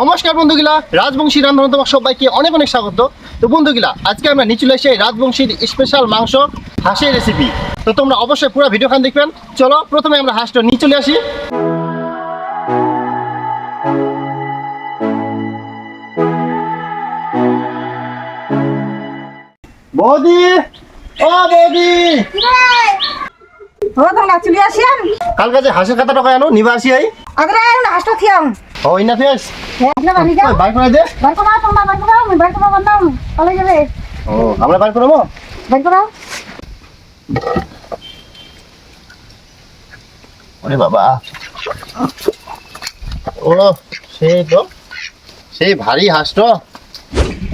নমস্কার বন্ধুগুলা রাজবংশী রান্না তোমার সবাইকে অনেক অনেক স্বাগত। তো বন্ধুগুলা আজকে আমরা নিচে এসে রাজবংশীর স্পেশাল মাংস হাঁসের রেসিপি তো তোমরা অবশ্যই পুরো ভিডিও খান দেখবেন। চলো প্রথমে আমরা হাঁসটা নিয়ে চলে আসি। বৌদি ও বৌদি। ও তোমরা চলে আসিয়ান কালকে যে হাঁসের কথাটা টাকা আনো? নিবা আসি আই। আগ্রা হাসটা থিয়াম ও ইনা ফেস আপনি বাড়ি যাও বাই করে দে। বার করো তোমরা বার করো আমি বার করো বন্ধম চলে যাবে। ও আমরা বাই করব? বার করো ওরে বাবা। ও সেই তো সেই ভারী হাঁস তো।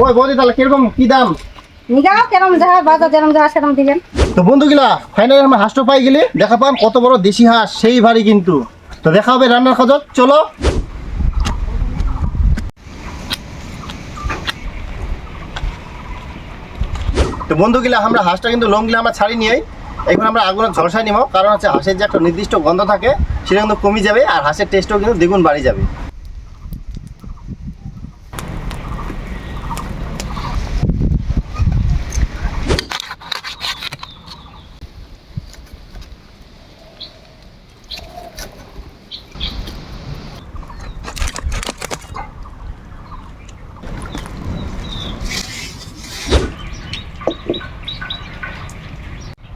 ওই বৌদি তাহলে কীরকম কি দাম? নিগাও কেরম যাহা বাজার যেরম যাহা সেরম দিবেন তো বন্ধুগুলা ফাইনালি আমরা হাঁসটা পাই গেলে। দেখা পাম কত বড় দেশি হাঁস সেই ভারী কিন্তু। তো দেখা হবে রান্নার খোঁজত। চলো। তো বন্ধুগুলো আমরা হাঁসটা কিন্তু লোমগুলো আমরা ছাড়ি নিয়ে এখন আমরা আগুনে ঝলসাই নিব, কারণ হচ্ছে হাঁসের যে একটা নির্দিষ্ট গন্ধ থাকে, সেটা কিন্তু কমে যাবে আর হাঁসের টেস্টও কিন্তু দ্বিগুণ বাড়ি যাবে।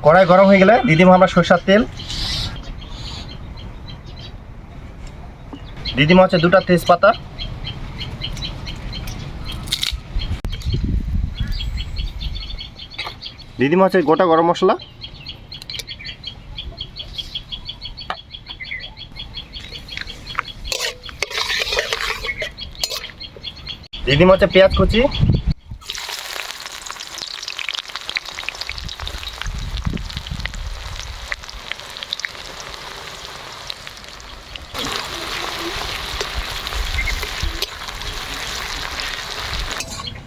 কড়াই গরম হয়ে গেলে দিয়ে দিব আমরা সরষার তেল। দিয়ে দিব হচ্ছে দুটা তেজপাতা। দিয়ে দিব হচ্ছে গোটা গরম মশলা। দিয়ে দিব হচ্ছে পেঁয়াজ কুচি।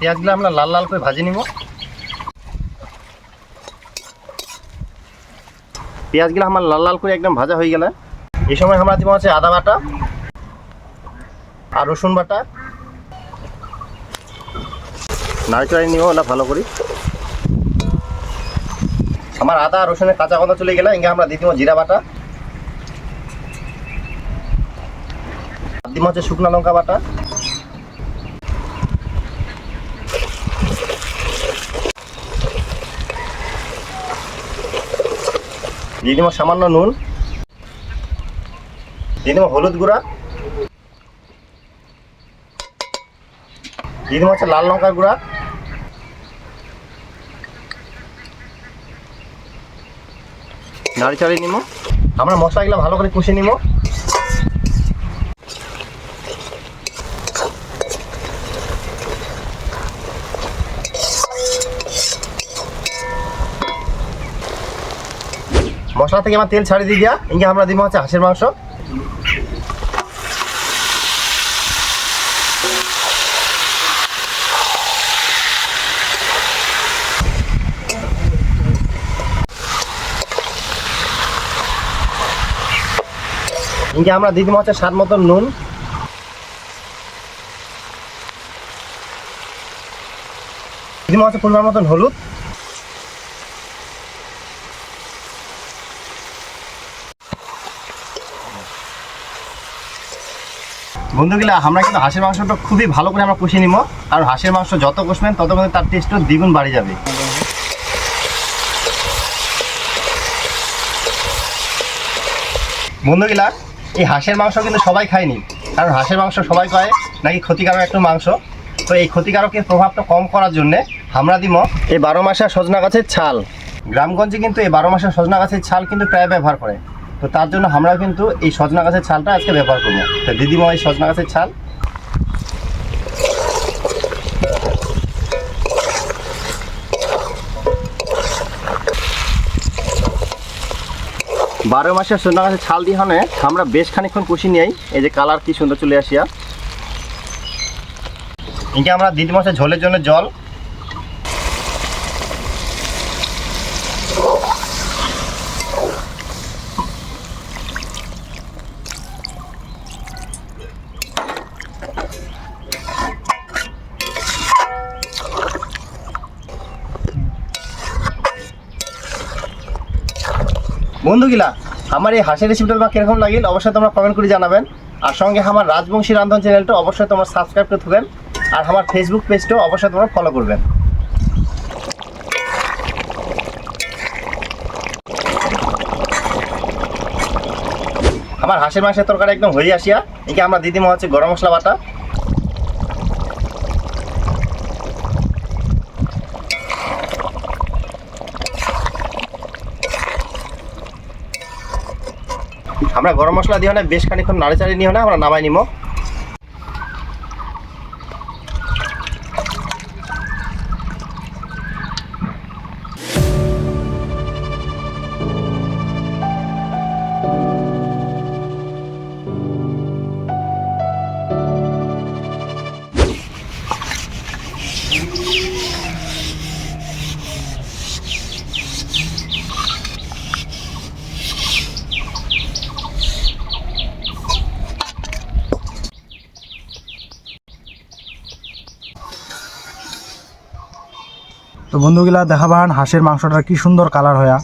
পেঁয়াজগুলো আমরা লাল লাল করে ভাজি নিব। পেঁয়াজগুলো আমার লাল লাল করে একদম ভাজা হয়ে গেলে। এই সময় আমরা দিব হচ্ছে আদা বাটা আর রসুন বাটা। নাড়িচাড়ি নিব না ভালো করি। আমার আদা আর রসুনের কাঁচা গন্ধ চলে গেলে ইঙ্গে আমরা দিয়ে জিরা বাটা। আর দিব হচ্ছে শুকনো লঙ্কা বাটা। দিয়ে দিব সামান্য নুন। দিয়ে দিব হলুদ গুঁড়া। দিয়ে দিব হচ্ছে লাল লঙ্কার গুঁড়া। নাড়ি চাড়ি নিব আমরা মশলাগুলো ভালো করে কষে নিব মশলা থেকে আমার তেল ছাড়ি দিয়ে দিয়া ইঙ্গে আমরা দিব হচ্ছে হাঁসের মাংস। ইঙ্গে আমরা দিয়ে দিব হচ্ছে স্বাদ মতন নুন। দিব হচ্ছে পরিমাণ মতন হলুদ। বন্ধুগুলা, আমরা কিন্তু হাঁসের মাংসটা খুবই ভালো করে আমরা কষিয়ে নিব। আর হাঁসের মাংস যত কষবেন, তত কিন্তু তার টেস্টও দ্বিগুণ বাড়ে যাবে। বন্ধুগুলা, এই হাঁসের মাংস কিন্তু সবাই খায়নি। কারণ হাঁসের মাংস সবাই খায়, নাকি ক্ষতিকারক একটু মাংস। তো এই ক্ষতিকারকের প্রভাবটা কম করার জন্যে আমরা দিব এই বারো মাসের সজনা গাছের ছাল। গ্রামগঞ্জে কিন্তু এই বারো মাসের সজনা গাছের ছাল কিন্তু প্রায় ব্যবহার করে। তো তার জন্য আমরা কিন্তু এই সজনা গাছের ছালটা আজকে ব্যবহার করব। তো দিদিমা এই সজনা গাছের ছাল। বারো মাসের সজনা গাছের ছাল দিয়ে হনে আমরা বেশ খানিক্ষণ কষি নিই এই যে কালার কি সুন্দর চলে আসিয়া। ইনকে আমরা দিদি মাসের ঝোলের জন্য জল বন্ধুগিলা আমার এই হাঁসের রেসিপিটা তোমার কীরকম লাগিল, অবশ্যই তোমরা কমেন্ট করে জানাবেন। আর সঙ্গে আমার রাজবংশী রান্ধন চ্যানেলটা অবশ্যই তোমরা সাবস্ক্রাইব করে থাকবেন। আর আমার ফেসবুক পেজটাও অবশ্যই তোমরা ফলো করবেন। আমার হাঁসের মাংসের তরকারি একদম হয়ে আসিয়া একে আমরা দিদিমা হচ্ছে গরম মশলা বাটা। আমরা গরম মশলা দিয়ে না বেশ খানিক্ষণ নাড়ে চাড়িয়ে নিয়ে না আমরা নামাই নিব তো বন্ধুগুলা দেখাবান হাঁসের মাংসটার কি সুন্দর কালার হয়া?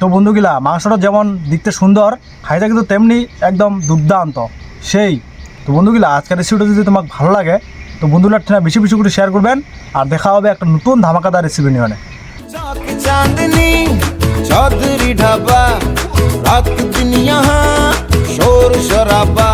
তো বন্ধুগুলা, মাংসটা যেমন দেখতে সুন্দর, খাইতে কিন্তু তেমনি একদম দুর্দান্ত। সেই। তো বন্ধুগুলা, আজকের রেসিপিটা যদি তোমাকে ভালো লাগে, তো বন্ধুগুলা ঠিক বেশি বেশি করে শেয়ার করবেন, আর দেখা হবে একটা নতুন ধামাকাদার রেসিপি নিয়ে। চাঁদনি, চৌধুরী ঢাবা रात दिन यहाँ? शोर शराबा।